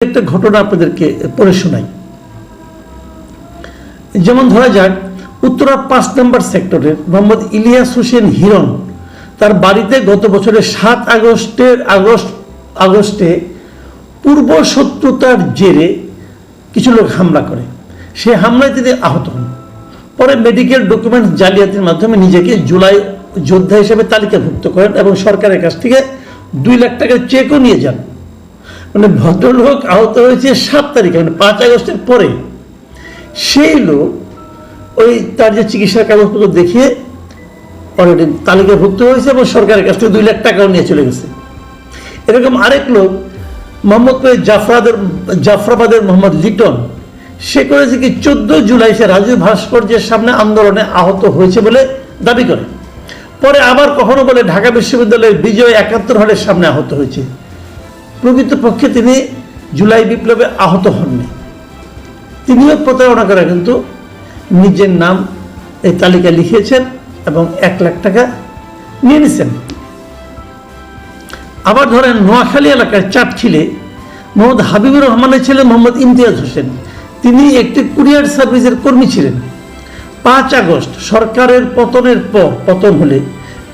একটা ঘটনা আপনাদেরকে পড়ে শোনাই। যেমন ধরা যাক, উত্তরা পাঁচ নম্বর সেক্টরের মোহাম্মদ ইলিয়াস হোসেন হিরণ তার বাড়িতে গত বছরের সাত আগস্টের আগস্ট, আগস্টে পূর্ব শত্রুতার জেরে কিছু লোক হামলা করে। সে হামলায় তিনি আহত হন। পরে মেডিকেল ডকুমেন্ট জালিয়াতির মাধ্যমে নিজেকে জুলাই যোদ্ধা হিসেবে তালিকাভুক্ত করেন এবং সরকারের কাছ থেকে দুই লাখ টাকার চেকও নিয়ে যান। মানে ভদ্রলোক আহত হয়েছে সাত তারিখে মানে পাঁচ আগস্টের পরে। সেই লোক ওই তার যে চিকিৎসার কাগজপত্র দেখিয়ে অলরেডি তালিকাভুক্ত হয়েছে এবং সরকারের কাছ থেকে দুই লাখ টাকাও নিয়ে চলে গেছে। এরকম আরেক লোক মোহাম্মদপুরে জাফরাদের, জাফরাবাদের মোহাম্মদ লিটন, সে করেছে কি চোদ্দ জুলাই সে রাজু ভাস্কর্যের সামনে আন্দোলনে আহত হয়েছে বলে দাবি করে। পরে আবার কখনো বলে ঢাকা বিশ্ববিদ্যালয়ের বিজয় একাত্তর হলের সামনে আহত হয়েছে। প্রকৃতপক্ষে তিনি জুলাই বিপ্লবে আহত হননি। তিনিও প্রতারণা করে কিন্তু নিজের নাম এই তালিকা লিখিয়েছেন এবং এক লাখ টাকা নিয়ে নিছেন। আবার ধরেন নোয়াখালী এলাকার চাটখিলে মোহাম্মদ হাবিবুর রহমানের ছেলে মোহাম্মদ ইমতিয়াজ হোসেন, তিনি একটি কুরিয়ার সার্ভিসের কর্মী ছিলেন। পাঁচ আগস্ট সরকারের পতনের পর পতন হলে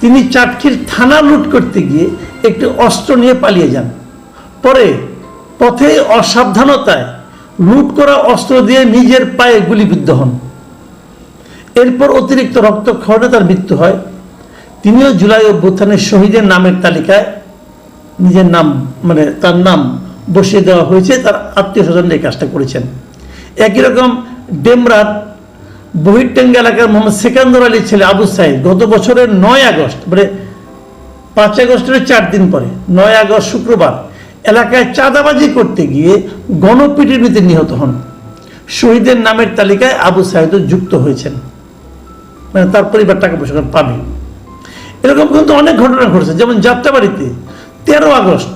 তিনি চাটখিল থানা লুট করতে গিয়ে একটি অস্ত্র নিয়ে পালিয়ে যান। পরে পথে অসাবধানতায় লুট করা অস্ত্র দিয়ে নিজের পায়ে গুলিবিদ্ধ হন। এরপর অতিরিক্ত রক্তক্ষরণে তার মৃত্যু হয়। তিনিও জুলাই অভ্যুত্থানের শহীদের নামের তালিকায় নিজের নাম মানে তার নাম বসিয়ে দেওয়া হয়েছে, তার আত্মীয় স্বজন এই কাজটা করেছেন। একই রকম ডেমরার বহিরটেঙ্গা এলাকার মোহাম্মদ সেকান্দর আলীর ছেলে আবু সাইদ গত বছরের নয় আগস্ট মানে পাঁচ আগস্টের চার দিন পরে, নয় আগস্ট শুক্রবার এলাকায় চাঁদাবাজি করতে গিয়ে গণপিটুনিতে নিহত হন। শহীদের নামের তালিকায় আবু সাইদও যুক্ত হয়েছেন। মানে তার পরিবার টাকা পয়সা পাবে এরকম কিন্তু অনেক ঘটনা ঘটছে। যেমন যাত্রাবাড়িতে তেরো আগস্ট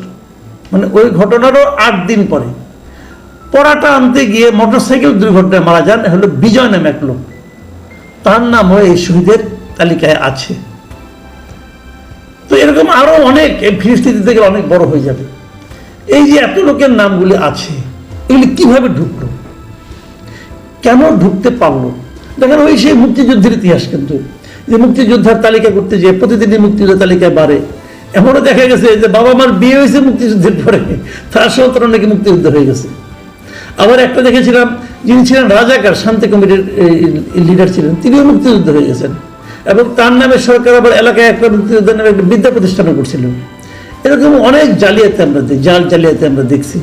মানে ওই ঘটনারও আট দিন পরে পড়াটা আনতে গিয়ে মোটরসাইকেল দুর্ঘটনায় মারা যান হলো বিজয় নামে এক লোক। তার নামও এই শহীদের তালিকায় আছে। তো এরকম আরও অনেক ফিরিস্তি দিতে গেলে অনেক বড় হয়ে যাবে। এই যে এত লোকের নামগুলি আছে, এগুলি কীভাবে ঢুকলো? কেন ঢুকতে পারল? দেখেন ওই সেই মুক্তিযুদ্ধের ইতিহাস কিন্তু। যে মুক্তিযোদ্ধার তালিকা করতে যে প্রতিদিনই মুক্তিযোদ্ধার তালিকায় বাড়ে। এমনও দেখা গেছে যে বাবা মার বিয়ে হয়েছে মুক্তিযুদ্ধের পরে। তার সত্তর নাকি মুক্তিযুদ্ধ হয়ে গেছে। আবার একটা দেখেছিলাম, যিনি ছিলেন রাজাকার, শান্তি কমিটির লিডার ছিলেন, তিনিও মুক্তিযুদ্ধ হয়ে গেছেন। এবং তার নামে সরকার আবার এলাকায় একটা মুক্তিযুদ্ধ নামে একটা বিদ্যা প্রতিষ্ঠানও করছিল এরকম অনেক জালিয়াতি আমরা জাল জালিয়াতি আমরা দেখছি।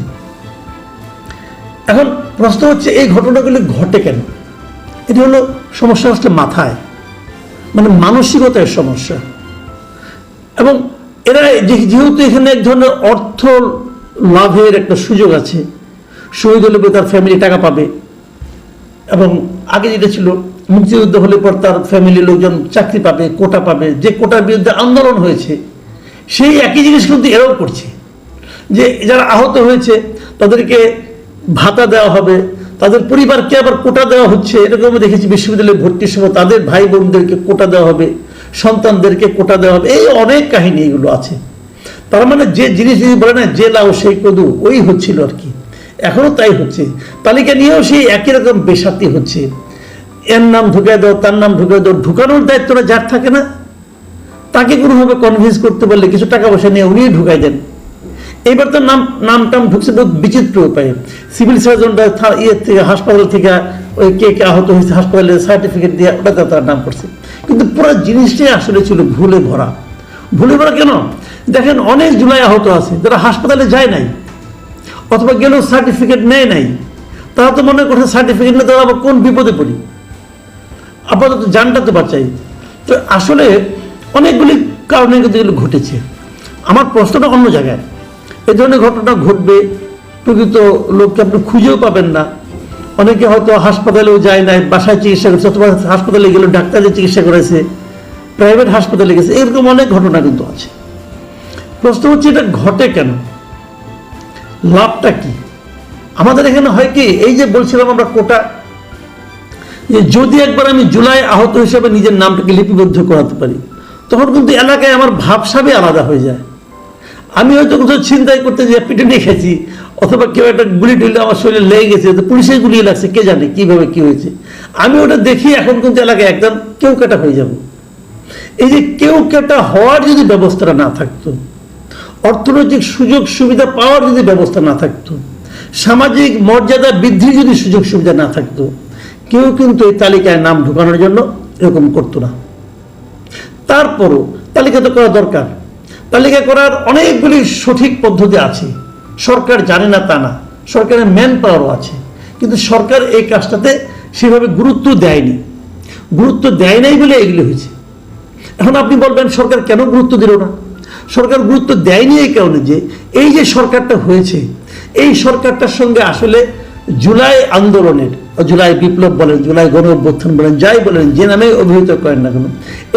এখন প্রশ্ন হচ্ছে, এই ঘটনাগুলি ঘটে কেন? এটি হলো সমস্যা হচ্ছে মাথায় মানে মানসিকতার সমস্যা। এবং এরা যেহেতু এখানে এক ধরনের অর্থ লাভের একটা সুযোগ আছে, শহীদ হলে তার ফ্যামিলি টাকা পাবে। এবং আগে যেটা ছিল, মুক্তিযুদ্ধ হলে পর তার ফ্যামিলির লোকজন চাকরি পাবে, কোটা পাবে। যে কোটার বিরুদ্ধে আন্দোলন হয়েছে সেই একই জিনিস কিন্তু এরাও করছে। যে যারা আহত হয়েছে, তাদেরকে ভাতা দেওয়া হবে, তাদের পরিবারকে আবার কোটা দেওয়া হচ্ছে, এরকম আমি দেখেছি বিশ্ববিদ্যালয়ে ভর্তির সময় তাদের ভাই বোনদেরকে কোটা দেওয়া হবে, সন্তানদেরকে কোটা দেওয়া হবে, এই অনেক কাহিনী এগুলো আছে। তার মানে যে জিনিস যদি বলে না, যে লাও সেই কদু ওই হচ্ছিল আর কি। এখনও তাই হচ্ছে। তালিকা নিয়েও সেই একই রকম বেসাতি হচ্ছে। এর নাম ঢুকে দাও, তার নাম ঢুকে দাও, ঢুকানোর দায়িত্বটা যার থাকে না তাকে কোনোভাবে কনভিন্স করতে পারলে কিছু টাকা পয়সা নিয়ে উনিই ঢুকাই দেন। এইবার তো নাম নাম টাম ঢুকছে বিচিত্র উপায়ে। সিভিল সার্জনটা থা- ইয়ে থেকে, হাসপাতাল থেকে ওই কে কে আহত হয়েছে হাসপাতালের সার্টিফিকেট দিয়ে ওটাতে তার নাম করছে। কিন্তু পুরো জিনিসটাই আসলে ছিল ভুলে ভরা। ভুলে ভরা কেন? দেখেন, অনেক জুলাই আহত আছে, যারা হাসপাতালে যায় নাই, অথবা গেলেও সার্টিফিকেট নেয় নাই, তারা তো মনে করছে সার্টিফিকেট নিয়ে তারা আবার কোন বিপদে পড়ি? আপাতত জানটা তো বাঁচাই। তো আসলে অনেকগুলি কারণে কিন্তু এগুলো ঘটেছে। আমার প্রশ্নটা অন্য জায়গায়। এই ধরনের ঘটনা ঘটবে, প্রকৃত লোককে আপনি খুঁজেও পাবেন না। অনেকে হয়তো হাসপাতালেও যায় নাই, বাসায় চিকিৎসা করছে অথবা হাসপাতালে গেলেও ডাক্তারের চিকিৎসা করেছে প্রাইভেট হাসপাতালে গেছে, এরকম অনেক ঘটনা কিন্তু আছে। প্রশ্ন হচ্ছে, এটা ঘটে কেন? লাভটা কি? আমাদের এখানে হয় কি, এই যে বলছিলাম আমরা কোটা, যে যদি একবার আমি জুলাই আহত হিসেবে নিজের নামটাকে লিপিবদ্ধ করাতে পারি তখন কিন্তু এলাকায় আমার ভাবসাবে আলাদা হয়ে যায়। আমি হয়তো কোথাও ছিনতাই করতে যে পিটুনি খেয়েছি, অথবা কেউ একটা গুলি টুলি আমার শরীরে লেগে গেছে, তো পুলিশের গুলি লাগছে, কে জানে কীভাবে কি হয়েছে। আমি ওটা দেখি, এখন কিন্তু এলাকায় একদম কেউ কাটা হয়ে যাব। এই যে কেউ কাটা হওয়ার যদি ব্যবস্থাটা না থাকতো, অর্থনৈতিক সুযোগ সুবিধা পাওয়ার যদি ব্যবস্থা না থাকতো, সামাজিক মর্যাদা বৃদ্ধির যদি সুযোগ সুবিধা না থাকতো, কেউ কিন্তু এই তালিকায় নাম ঢুকানোর জন্য এরকম করতো না। তারপরও তালিকা তো করা দরকার। তালিকা করার অনেকগুলি সঠিক পদ্ধতি আছে। সরকার জানে না তা না, সরকারের ম্যান পাওয়ারও আছে। কিন্তু সরকার এই কাজটাতে সেভাবে গুরুত্ব দেয়নি। গুরুত্ব দেয় নাই বলে এগুলি হয়েছে। এখন আপনি বলবেন, সরকার কেন গুরুত্ব দিল না? সরকার গুরুত্ব দেয়নি এই কারণে যে এই যে সরকারটা হয়েছে, এই সরকারটার সঙ্গে আসলে জুলাই আন্দোলনের জুলাই বিপ্লব বলেন, জুলাই গণ অভ্যুত্থান বলেন, যাই বলেন, যে নামে অভিহিত করেন না কেন,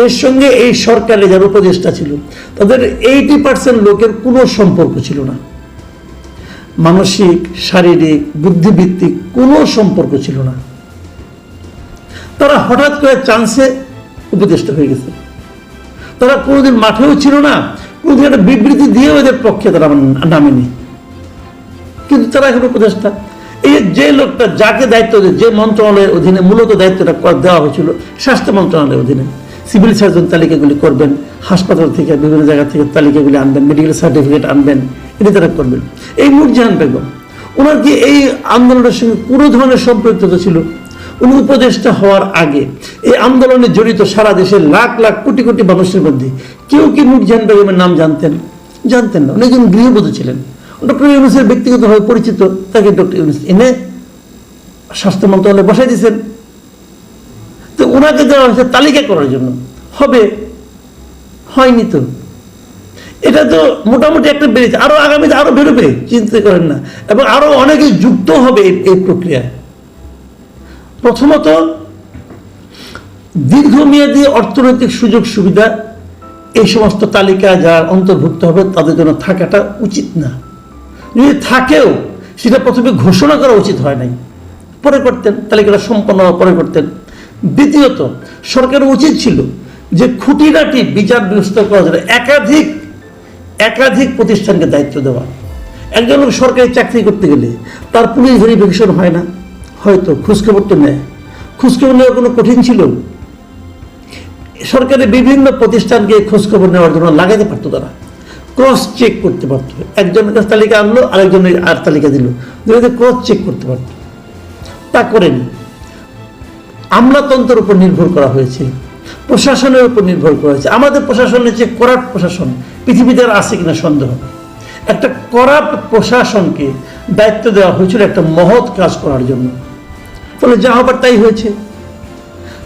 এর সঙ্গে এই সরকারের যারা উপদেষ্টা ছিল, তাদের এইটি পার্সেন্ট লোকের কোনো সম্পর্ক ছিল না। মানসিক, শারীরিক বুদ্ধিভিত্তিক কোনো সম্পর্ক ছিল না। তারা হঠাৎ করে চান্সে উপদেষ্টা হয়ে গেছে। তারা কোনোদিন মাঠেও ছিল না, কোনোদিন একটা বিবৃতি দিয়েও এদের পক্ষে তারা নামেনি। কিন্তু তারা এখন উপদেষ্টা। এই যে লোকটা যাকে দায়িত্ব যে মন্ত্রণালয়ের অধীনে মূলত দায়িত্বটা দেওয়া হয়েছিল, স্বাস্থ্য মন্ত্রণালয়ের অধীনে। সিভিল সার্জন তালিকাগুলি করবেন, হাসপাতাল থেকে বিভিন্ন জায়গা থেকে তালিকাগুলি আনবেন মেডিকেল সার্টিফিকেট আনবেন, এটি তারা করবেন। এই নূরজাহান বেগম, ওনার কি এই আন্দোলনের সঙ্গে কোনো ধরনের সম্পৃক্ততা ছিল? উনি উপদেষ্টা হওয়ার আগে এই আন্দোলনে জড়িত সারা দেশের লাখ লাখ কোটি কোটি মানুষের মধ্যে কেউ কি নূরজাহান বেগমের নাম জানতেন? জানতেন না। উনি একজন গৃহবধূ ছিলেন। ডক্টর ইউনুসের ব্যক্তিগতভাবে পরিচিত তাকে ডক্টর ইউনুস এনে স্বাস্থ্য মন্ত্রণালয়ে বসাই দিয়েছেন। তো ওনাকে দেওয়া হয়েছে তালিকা করার জন্য। হবে, হয়নি তো। এটা তো মোটামুটি একটা বেড়েছে আরও আগামীতে আরও বেরোবে, চিন্তা করেন না। এবং আরও অনেকে যুক্ত হবে এই প্রক্রিয়ায়। প্রথমত, দীর্ঘমেয়াদী অর্থনৈতিক সুযোগ সুবিধা, এই সমস্ত তালিকা যার অন্তর্ভুক্ত হবে, তাদের জন্য থাকাটা উচিত না। যদি থাকেও, সেটা প্রথমে ঘোষণা করা উচিত হয় নাই। পরে করতেন তালিকাটা সম্পন্ন পরে করতেন। দ্বিতীয়ত, সরকারের উচিত ছিল যে খুঁটিনাটি বিচার ব্যবস্থা করার জন্য একাধিক একাধিক প্রতিষ্ঠানকে দায়িত্ব দেওয়া। একজন লোক সরকারি চাকরি করতে গেলে তার পুলিশ ভেরিফিকেশন হয় না, হয়তো খোঁজখবর তো নেয়। খোঁজখবর নেওয়া কোনো কঠিন ছিল? সরকারের বিভিন্ন প্রতিষ্ঠানকে খোঁজখবর নেওয়ার জন্য লাগাতে পারতো তারা। ক্রস চেক করতে পারতো। একজনের কাছে তালিকা আনলো, আরেকজনের আর তালিকা দিল। দুজনে ক্রস চেক করতে পারতো। তা করেনি। আমলাতন্ত্রের উপর নির্ভর করা হয়েছে। প্রশাসনের উপর নির্ভর করা হয়েছে। আমাদের প্রশাসনের যে করাপ্ট প্রশাসন, পৃথিবীতে আর আছে কিনা সন্দেহ একটা করাপ্ট প্রশাসনকে দায়িত্ব দেওয়া হয়েছিল একটা মহৎ কাজ করার জন্য। ফলে যা হবার তাই হয়েছে।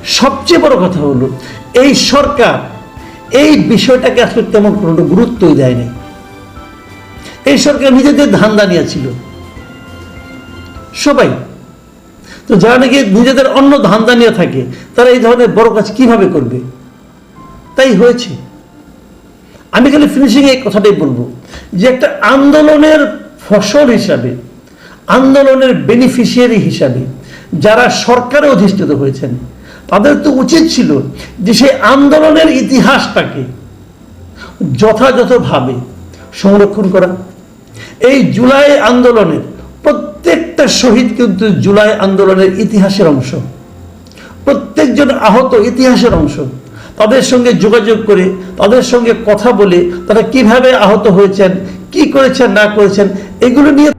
সবচেয়ে বড় কথা হলো, এই সরকার এই বিষয়টাকে আসলে তেমন কোনো গুরুত্বই দেয়নি। এই সরকার নিজেদের ধান্দা নিয়েছিল। সবাই। তো যারা নাকি নিজেদের অন্য ধান্দা নিয়ে থাকে, তারা এই ধরনের বড় কাজ কীভাবে করবে? তাই হয়েছে। আমি খালি ফিনিশিং এই কথাটাই বলব যে একটা আন্দোলনের ফসল হিসাবে, আন্দোলনের বেনিফিশিয়ারি হিসাবে, যারা সরকারে অধিষ্ঠিত হয়েছেন তাদের তো উচিত ছিল যে সেই আন্দোলনের ইতিহাসটাকে যথাযথভাবে সংরক্ষণ করা। এই জুলাই আন্দোলনের প্রত্যেকটা শহীদ কিন্তু জুলাই আন্দোলনের ইতিহাসের অংশ। প্রত্যেকজন আহত ইতিহাসের অংশ। তাদের সঙ্গে যোগাযোগ করে, তাদের সঙ্গে কথা বলে তারা কীভাবে আহত হয়েছেন, কি করেছেন, না করেছেন, এগুলো নিয়ে